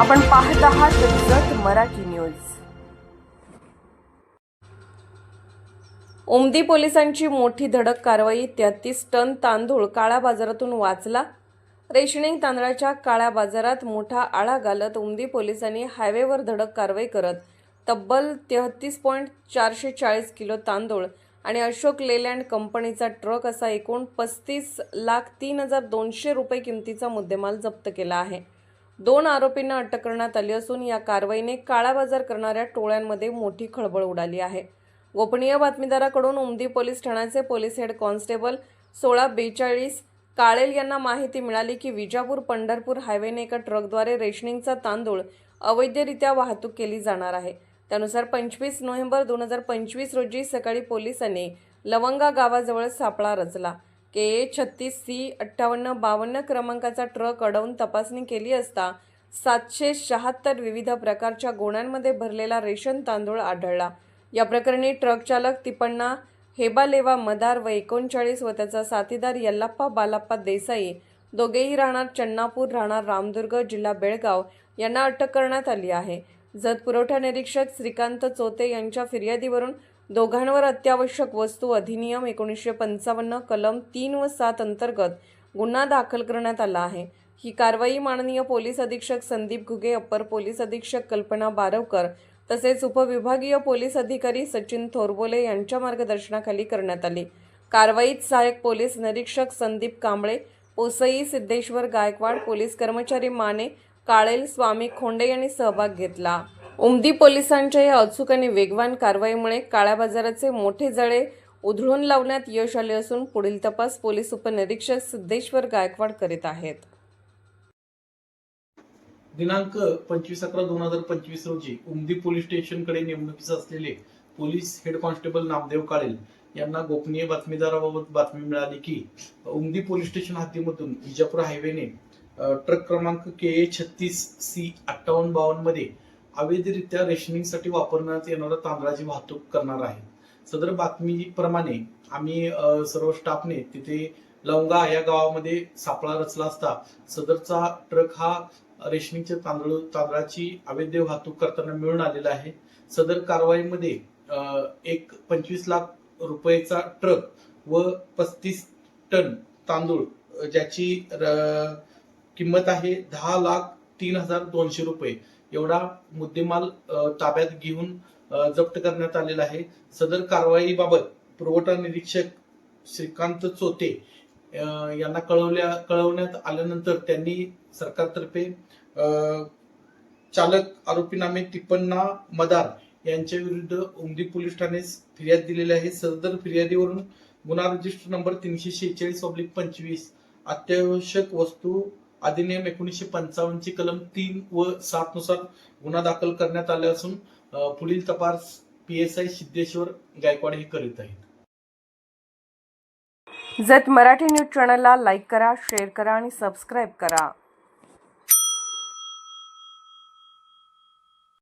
आपण पाहत आहात जत मराठी न्यूज. ओमदी पोलिसांची मोठी धडक कारवाई तेहतीस टन तांदूळ काळ्या बाजारातून वाचला. रेशनिंग तांदळाच्या काळ्या बाजारात मोठा आळा घालत उमदी पोलिसांनी हायवेवर धडक कारवाई करत तब्बल तेहतीस पॉईंट चारशे चाळीस किलो तांदूळ आणि अशोक लेलँड कंपनीचा ट्रक असा एकूण पस्तीस लाख तीन हजार दोनशे रुपये किमतीचा मुद्देमाल जप्त केला आहे. दोन आरोपींना अटक करण्यात आली असून या कारवाईने काळा बाजार करणाऱ्या टोळ्यांमध्ये मोठी खळबळ उडाली आहे. गोपनीय बातमीदाराकडून उमदी पोलीस ठाण्याचे पोलीस हेड कॉन्स्टेबल सोळा बेचाळीस काळेल यांना माहिती मिळाली की विजापूर पंढरपूर हायवेने एका ट्रकद्वारे रेशनिंगचा तांदूळ अवैधरित्या वाहतूक केली जाणार आहे. त्यानुसार पंचवीस नोव्हेंबर दोन हजार पंचवीस रोजी सकाळी पोलिसांनी लवंगा गावाजवळ सापळा रचला. के ए छत्तीस सी अठ्ठावन्न बावन्न क्रमांकाचा ट्रक अडवून तपासणी केली असता सातशे शहात्तर विविध प्रकारच्या गोण्यांमध्ये भरलेला रेशन तांदूळ आढळला. या प्रकरणी ट्रक चालक तिपण्णा हेबालेवा मदार व एकोणचाळीस व त्याचा साथीदार यल्लाप्पा बालाप्पा देसाई दोघेही राहणार चन्नापूर राहणार रामदुर्ग जिल्हा बेळगाव यांना अटक करण्यात आली आहे. जत पुरवठा निरीक्षक श्रीकांत चोते यांच्या फिर्यादीवरून दोघांवर अत्यावश्यक वस्तू अधिनियम एकोणीसशे पंचावन्न कलम तीन व सात अंतर्गत गुन्हा दाखल करण्यात आला आहे. ही कारवाई माननीय पोलीस अधीक्षक संदीप घुगे अप्पर पोलीस अधीक्षक कल्पना बारवकर तसेच उपविभागीय पोलीस अधिकारी सचिन थोरबोले यांच्या मार्गदर्शनाखाली करण्यात आली. कारवाईत सहाय्यक पोलीस निरीक्षक संदीप कांबळे पोसई सिद्धेश्वर गायकवाड पोलीस कर्मचारी माने काळेल स्वामी खोंडे यांनी सहभाग घेतला. उमदी पोलिसांच्या या अचूक आणि वेगवान कारवाईमुळे काळ्या बाजाराचे मोठे जळे उधळून लावण्यात यश आले असून पुढील तपास पोलीस उपनिरीक्षक सिद्धेश्वर गायकवाड करीत आहेत. दिनांक पंचवीस अकरा दोन हजार पंचवीस रोजी उमदी पोलीस स्टेशनकडे नेमणुकीस असलेले police head constable Namdev Kalel यांना गोपनीय बातमीदाराबाबत बातमी मिळाली की उमदी पोलीस स्टेशन हद्दीमधून विजापूर हायवेने ट्रक क्रमांक के ए छत्तीस सी अठ्ठावन्न बावन्नमध्ये अवैधरित्या रेशनिंगसाठी वापरण्यात येणाऱ्या तांदळाची वाहतूक करणार आहे. सदर बातमीप्रमाणे आम्ही सर्व स्टाफने तिथे लवंगा या गावामध्ये सापळा रचला असता सदरचा ट्रक हा रेशनिंगचे तांदूळ तांदळाची अवैध वाहतूक करताना मिळून आलेला आहे. सदर कारवाईमध्ये एक पंचवीस लाख रुपयेचा ट्रक व पस्तीस टन तांदूळ ज्याची र- किंमत आहे दहा लाख तीन हजार दोनशे रुपये. एवढा मुद्देमाल ताब्यात घेऊन जप्त करण्यात आलेला आहे. सदर कारवाईबाबत पुरवठा निरीक्षक श्रीकांत चोते यांना कळवल्या कळवण्यात आल्यानंतर त्यांनी सरकारतर्फे चालक आरोपीनामे तिप्पन्ना मदार यांच्या विरुद्ध उमदी पोलीस ठाण्यास फिर्याद दिलेली आहे. सदर फिर्यादीवरून गुन्हा रजिस्टर नंबर तीनशे शेहेचाळीस ऑब्लिक पंचवीस अत्यावश्यक वस्तू अधिनियम एकोणीसशे पंचावन्नची कलम तीन व सात नुसार गुन्हा दाखल करण्यात आले असून पुढील तपास P S I Siddheshwar Gaikwad हे करीत आहेत. जत मराठी न्यूज चॅनलला लाईक करा शेअर करा आणि सबस्क्राईब करा.